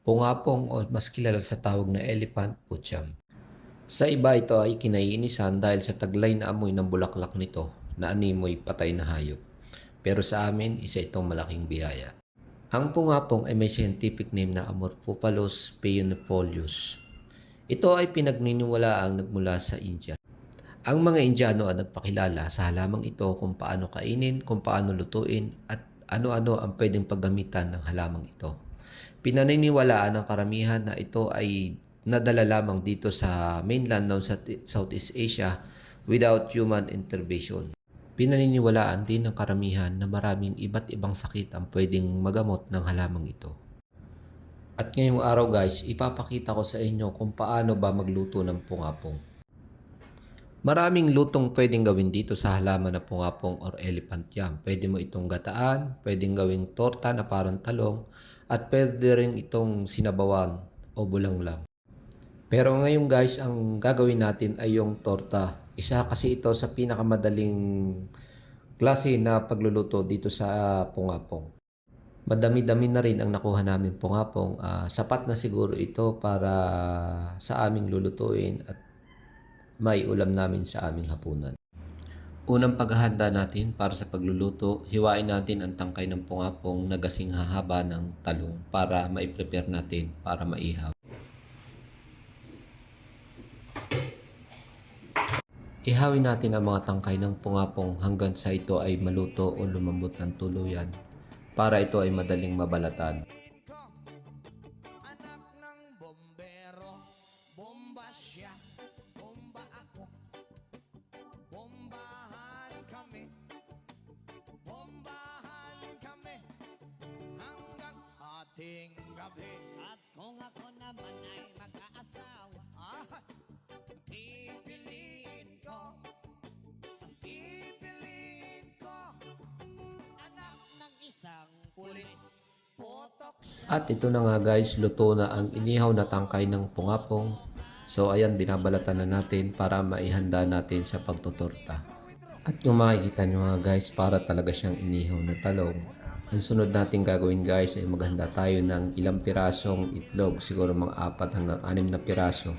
Pungapong o mas kilala sa tawag na elephant putyam. Sa iba ito ay kinaiinisan dahil sa taglay na amoy ng bulaklak nito na animoy patay na hayop. Pero sa amin, isa itong malaking biyaya. Ang pungapong ay may scientific name na Amorphophallus peonifolius. Ito ay pinagniniwalaang nagmula sa India. Ang mga Indiano ang nagpakilala sa halamang ito kung paano kainin, kung paano lutuin, at ano-ano ang pwedeng paggamitan ng halamang ito. Pinaniniwalaan ng karamihan na ito ay nadala lamang dito sa mainland ng Southeast Asia without human intervention. Pinaniniwalaan din ng karamihan na maraming iba't ibang sakit ang pwedeng magamot ng halamang ito. At ngayong araw guys, ipapakita ko sa inyo kung paano ba magluto ng pungapong. Maraming lutong pwedeng gawin dito sa halaman na pungapong or elephant yam. Pwede mo itong gataan, pwedeng gawing torta na parang talong, at pwede rin itong sinabawan o bulang lang. Pero ngayon guys, ang gagawin natin ay yung torta. Isa kasi ito sa pinakamadaling klase na pagluluto dito sa pungapong. Madami-dami na rin ang nakuha namin pungapong. Ah, sapat na siguro ito para sa aming lulutuin at may ulam namin sa aming hapunan. Unang paghahanda natin para sa pagluluto, hiwain natin ang tangkay ng pungapong na gasing hahaba ng talong para mai-prepare natin para maihaw. Ihawin natin ang mga tangkay ng pungapong hanggang sa ito ay maluto o lumambot ng tuluyan para ito ay madaling mabalatan. Ating gabi. At kung ako naman ay mag-aasawa Ah, pipiliin ko, pipiliin ko, Anak ng isang pulis. At ito na nga guys, luto na ang inihaw na tangkay ng pungapong. So ayan, binabalatan na natin para maihanda natin sa pagtutorta. At kung makikita nyo nga guys, para talaga siyang inihaw na talong. Ang sunod natin gagawin guys ay maghanda tayo ng ilang pirasong itlog. Siguro mga apat hanggang anim na piraso.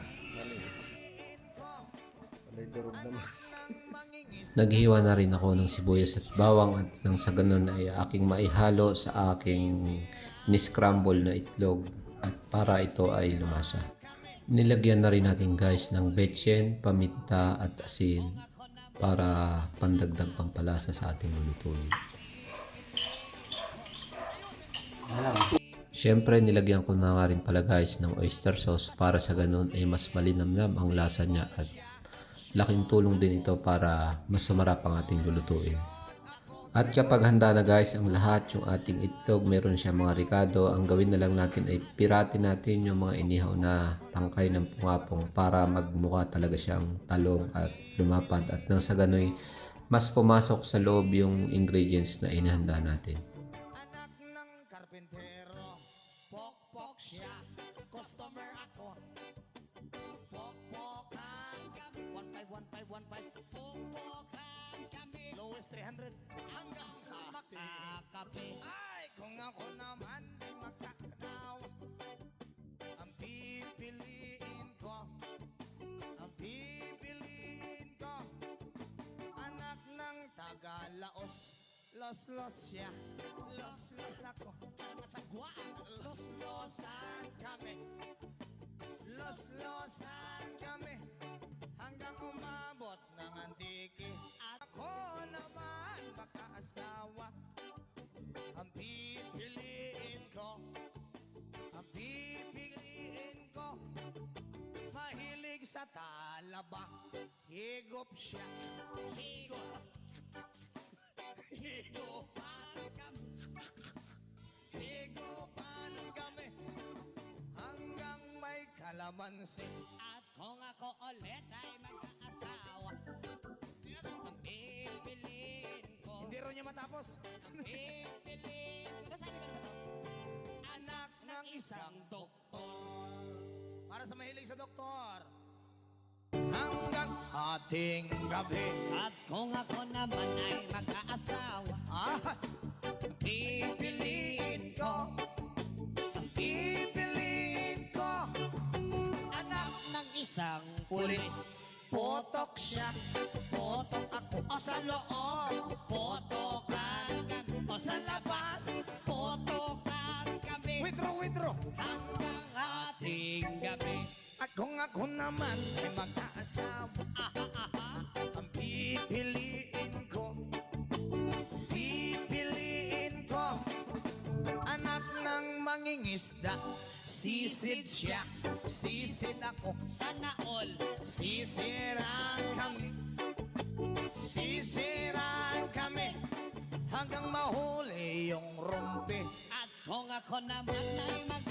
Naghiwa na rin ako ng sibuyas at bawang at nang sa ganun ay aking maihalo sa aking niscramble na itlog at para ito ay lumasa. Nilagyan na rin natin guys ng betchen, paminta at asin para pandagdag pampalasa sa ating lulutuin. Siyempre nilagyan ko na nga rin pala guys ng oyster sauce para sa ganun ay mas malinamnam ang lasa niya at laking tulong din ito para mas sumarap ang ating lulutuin. At kapag handa na guys ang lahat, yung ating itlog, meron siya mga ricado, ang gawin na lang natin ay piratin natin yung mga inihaw na tangkay ng pungapong para magmukha talaga siyang talong at lumapad at nang sa gano'y mas pumasok sa loob yung ingredients na inihanda natin. Pokpok siya, customer ako. Pokpokan kami, one five, one five, one five. Pokpokan kami, lowest 300, hanggang makakape. Ay, kung ako naman di makakanaw, ang pipiliin ko, ang pipiliin ko, anak ng Tagalaos. Los-los siya, los-los ako, masagwa, los-losan kami, los-losan kami, hanggang umabot ng antiki. Ako naman makaasawa, ang pipiliin ko, ang pipiliin ko, mahilig sa talaba, higop siya, higop. Kalamansi. At kung ako ulit ay mag-aasawa Ang pipiliin ko Hindi rin niya matapos. Ang pipiliin ko Nasabi ko naman Anak ng isang doktor. Para sa mahilig sa doktor. Hanggang ating gabi. At kung ako naman ay mag-aasawa Ah, Ang pulis Potok siya, potok ako. O sa loob, potokan kami. O sa labas, Potokan kami. Withdraw, withdraw. Hanggang hating gabi. At kung ako naman ay mag-aasawa. Ang Pipiliin mangingisda Sisid siya, sisid ako. Sana all. Sisiraan kami. Sisiraan kami. Hanggang mahuli yung rumpi. At kung ako naman ay mag